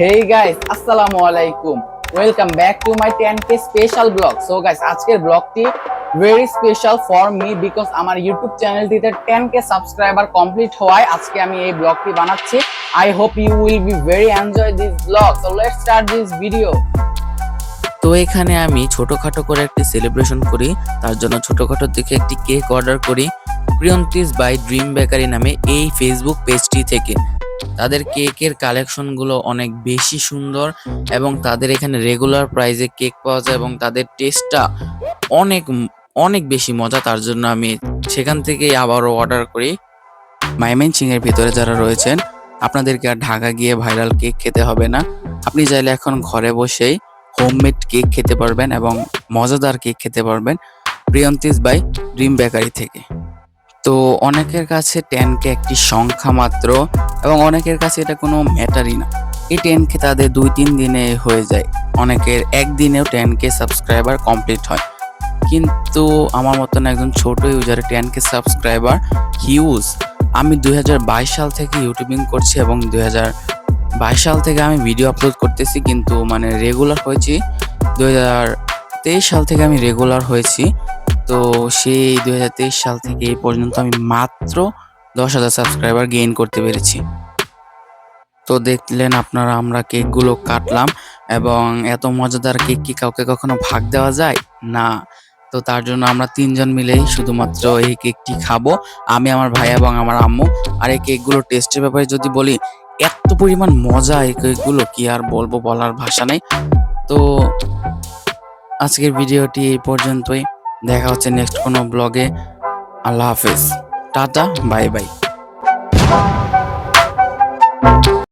হেই guys আসসালামু আলাইকুম welcome back to my 10k special blog so guys আজকের ব্লগটি very special for me because আমার ইউটিউব চ্যানেলটিতে 10k সাবস্ক্রাইবার কমপ্লিট হওয়ায় আজকে আমি এই ব্লগটি বানাচ্ছি। I hope you will be very enjoy this blog so let's start this video তো এখানে আমি ছোটখাটো করে একটি সেলিব্রেশন করি। তার জন্য ছোটখাটো দেখে একটি কেক অর্ডার করি। প্রিয়ন্তিস বাই ড্রিম বেকারি নামে এই ফেসবুক পেজটি থেকে। তাদের কেকের কালেকশনগুলো অনেক বেশি সুন্দর এবং তাদের এখানে রেগুলার প্রাইসে কেক পাওয়া যায় এবং তাদের টেস্টটা অনেক অনেক বেশি মজা। তার জন্য আমি সেখান থেকে আবারও অর্ডার করি। মাইমেন এর ভিতরে যারা রয়েছেন, আপনাদেরকে আর ঢাকা গিয়ে ভাইরাল কেক খেতে হবে না। আপনি চাইলে এখন ঘরে বসেই হোমমেড কেক খেতে পারবেন এবং মজাদার কেক খেতে পারবেন। প্রিয়ন্তিস বাই ড্রিম বেকারি থেকে। তো অনেকের কাছে টেন কে একটি সংখ্যা মাত্র এবং অনেকের কাছে এটা কোনো ম্যাটারই না। এই টেন কে তাদের দুই তিন দিনে হয়ে যায়। অনেকের একদিনেও টেন কে সাবস্ক্রাইবার কমপ্লিট হয়। কিন্তু আমার মতন একজন ছোট ইউজারের টেন কে সাবস্ক্রাইবার হিউজ আমি দুই হাজার বাইশ সাল থেকে ইউটিউবিং করছি এবং দুই সাল থেকে আমি ভিডিও আপলোড করতেছি। কিন্তু মানে রেগুলার হয়েছি। দু তেইশ সাল থেকে আমি রেগুলার হয়েছি। তো সেই দু হাজার তেইশ সাল থেকে এই পর্যন্ত আমি মাত্র দশ হাজার সাবস্ক্রাইবার গেইন করতে পেরেছি। তো দেখলেন আপনারা, আমরা কেকগুলো কাটলাম এবং এত মজাদার কেক কি কাউকে কখনো ভাগ দেওয়া যায়? না। তো তার জন্য আমরা তিনজন মিলেই শুধুমাত্র এই কেকটি খাব। আমি, আমার ভাই এবং আমার আম্মু। আর এই কেকগুলো টেস্টের ব্যাপারে যদি বলি, এত পরিমাণ মজা এই কেকগুলো, কি আর বলব বলার ভাষা নেই। তো আজকের ভিডিওটি এই পর্যন্তই। দেখা হচ্ছে নেক্সট কোনো ব্লগে আল্লাহ হাফেজ। Tata bye bye.